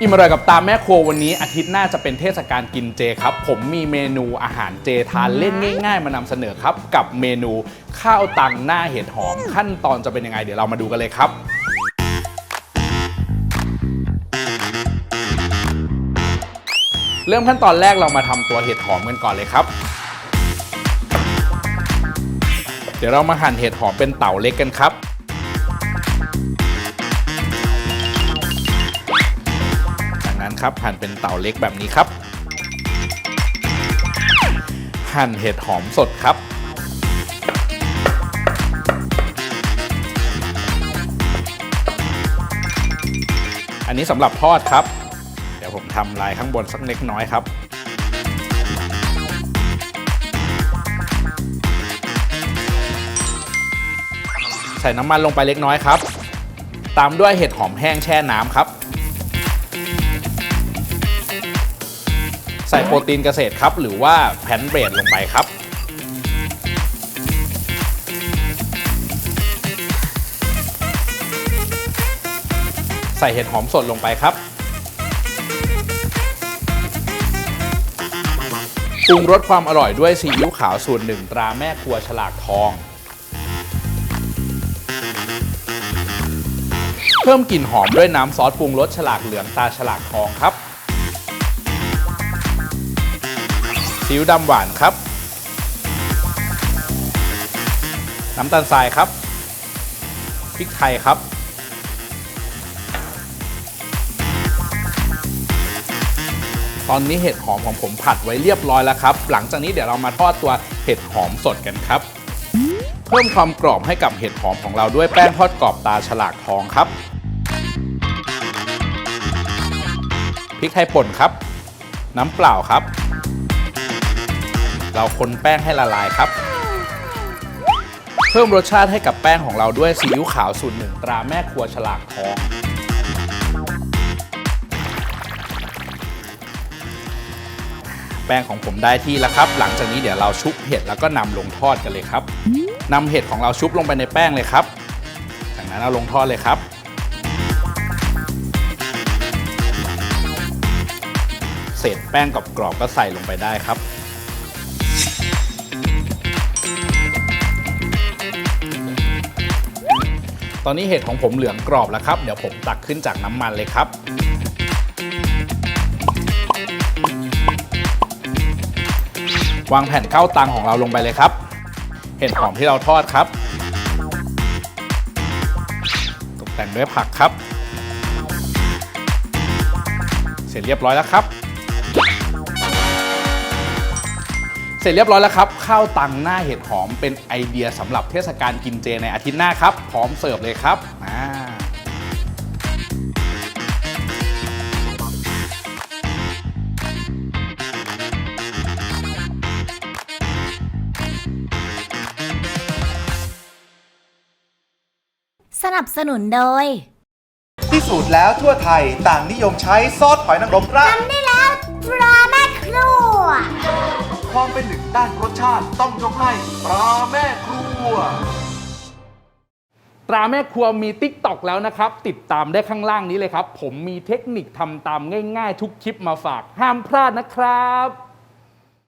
อิ่มอร่อยกับตามแม่ครัววันนี้อาทิตย์หน้าจะเป็นเทศกาลกินเจครับ ผมมีเมนูอาหารเจทานเล่นง่าย ๆ มานำเสนอครับ กับเมนูข้าวตังหน้าเห็ดหอม ขั้นตอนจะเป็นยังไงเดี๋ยวเรามาดูกันเลยครับเริ่มขั้นตอนแรกเรามาทำตัวเห็ดหอมกันก่อนเลยครับ เดี๋ยวเรามาหั่นเห็ดหอมเป็นเต่าเล็กกันครับ นั้นครับหั่นเป็นเต่าเล็กแบบนี้ครับ หั่นเห็ดหอมสดครับ อันนี้สำหรับทอดครับ เดี๋ยวผมทำลายข้างบนสักเล็กน้อยครับใส่น้ำมันลงไปเล็กน้อยครับ ตามด้วยเห็ดหอมแห้งแช่น้ำครับ ส่โปรตีนเกษตรครับ หรือว่าแพนเบรดลงไปครับใส่เห็ดหอมสดลงไปครับ ปรุงรสความอร่อยด้วยซีอิ๊วขาวสูตรหนึ่งตราแม่ครัวฉลากทอง เพิ่มกลิ่นหอมด้วยน้ำซอสปรุงรสฉลากเหลืองตาฉลากทองครับ ซีอิ๊วดำหวานครับ น้ำตาลทรายครับพริกไทยครับ ตอนนี้เห็ดหอมของผมผัดไว้เรียบร้อยแล้วครับ หลังจากนี้เดี๋ยวเรามาทอดตัวเห็ดหอมสดกันครับ เพิ่มความกรอบให้กับเห็ดหอมของเราด้วยแป้งทอดกรอบตาฉลากทองครับพริกไทยป่นครับ น้ำเปล่าครับ เราคนแป้งให้ละลายครับ เพิ่มรสชาติให้กับแป้งของเราด้วยซีอิ๊วขาวสูตรหนึ่งตราแม่ครัวฉลากทองแป้งของผมได้ที่แล้วครับ หลังจากนี้เดี๋ยวเราชุบเห็ดแล้วก็นำลงทอดกันเลยครับนำเห็ดของเราชุบลงไปในแป้งเลยครับ จากนั้นเอาลงทอดเลยครับ เศษแป้งกรอบๆก็ใส่ลงไปได้ครับ ตอนนี้เห็ดของผมเหลืองกรอบแล้วครับ เดี๋ยวผมตักขึ้นจากน้ำมันเลยครับ วางแผ่นเก้าวตังของเราลงไปเลยครับ เห็ดหอมที่เราทอดครับ ตกแต่งด้วยผักครับ เสร็จเรียบร้อยแล้วครับ สร็จเรียบร้อยแล้วครับข้าวตังหน้าเห็ดหอมเป็นไอเดียสำหรับเทศกาลกินเจในอาทิตย์หน้าครับ พร้อมเสิร์ฟเลยครับอ่าสนับสนุนโดยพิสูจน์แล้วทั่วไทยต่างนิยมใช้ซอสหอยนางรมราดทำได้แล้วปลาแม่ครัว ความเป็นหนึ่งด้านรสชาติต้องยกให้ปลาแม่ครัว ตราแม่ครัวมี t ิ k t o k แล้วนะครับ ติดตามได้ข้างล่างนี้เลยครับ ผมมีเทคนิคทำตามง่ายๆ ทุกคลิปมาฝากห้ามพลาดนะครับ